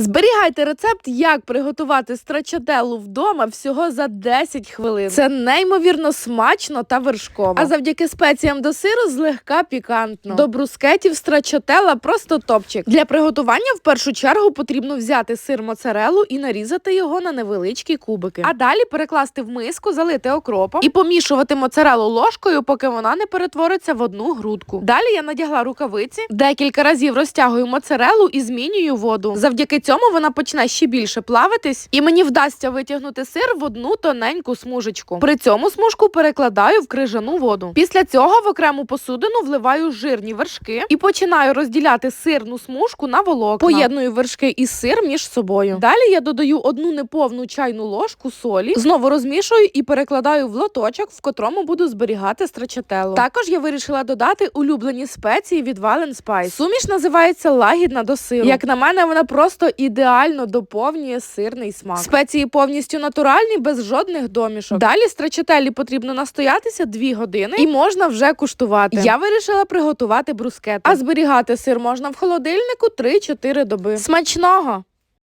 Зберігайте рецепт, як приготувати страчателлу вдома всього за 10 хвилин. Це неймовірно смачно та вершково. А завдяки спеціям до сиру злегка пікантно. До брускетів страчателла просто топчик. Для приготування в першу чергу потрібно взяти сир моцарелу і нарізати його на невеличкі кубики. А далі перекласти в миску, залити окропом і помішувати моцарелу ложкою, поки вона не перетвориться в одну грудку. Далі я надягла рукавиці, декілька разів розтягую моцарелу і змінюю воду. Завдяки цьому вона почне ще більше плавитись, і мені вдасться витягнути сир в одну тоненьку смужечку. При цьому смужку перекладаю в крижану воду. Після цього в окрему посудину вливаю жирні вершки і починаю розділяти сирну смужку на волокна. Поєдную вершки і сир між собою. Далі я додаю одну неповну чайну ложку солі, знову розмішую і перекладаю в лоточок, в котрому буду зберігати страчателло. Також я вирішила додати улюблені спеції від Valen Spice. Суміш називається лагідна до сиру. Як на мене, вона просто ідеально доповнює сирний смак. Спеції повністю натуральні, без жодних домішок. Далі страчателі потрібно настоятися 2 години і можна вже куштувати. Я вирішила приготувати брускети. А зберігати сир можна в холодильнику 3-4 доби. Смачного!